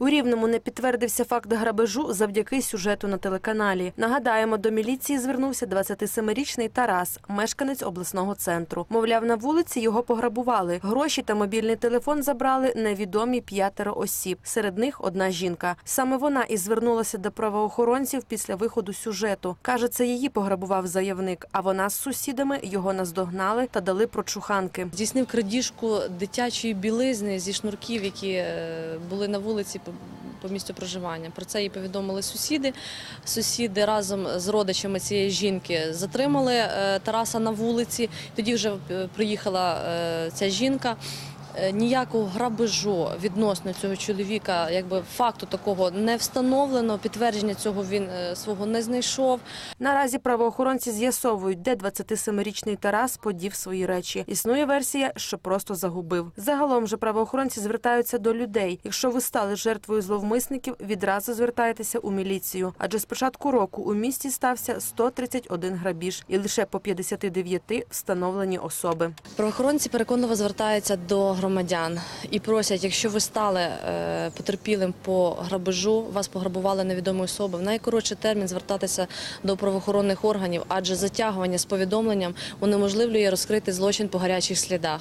У Рівному не підтвердився факт грабежу завдяки сюжету на телеканалі. Нагадаємо, до міліції звернувся 27-річний Тарас, мешканець обласного центру. Мовляв, на вулиці його пограбували. Гроші та мобільний телефон забрали невідомі п'ятеро осіб. Серед них одна жінка. Саме вона і звернулася до правоохоронців після виходу сюжету. Каже, це її пограбував заявник, а вона з сусідами його наздогнали та дали прочуханки. Здійснив крадіжку дитячої білизни зі шнурків, які е, були на вулиці по- місцю проживання. Про це їй повідомили сусіди. Сусіди разом з родичами цієї жінки затримали е, Тараса на вулиці. Тоді вже е, приїхала е, ця жінка. Е, Ніякого грабежу відносно цього чоловіка, якби факту такого не встановлено. Підтвердження цього він е, свого не знайшов. Наразі правоохоронці з'ясовують, де 27-річний Тарас подів свої речі. Існує версія, що просто загубив. Загалом же правоохоронці звертаються до людей. Якщо ви стали жертвою зловмисників, відразу звертайтеся у міліцію. Адже з початку року у місті стався 131 грабіж, і лише по 59 встановлені особи. Правоохоронці переконливо звертаються до громадян і просять, якщо ви стали е, потерпілим по грабежу, вас пограбували невідомі особи, в найкоротший термін звертатися до правоохоронних органів, адже затягування з повідомленням унеможливлює розкрити злочин по гарячих слідах.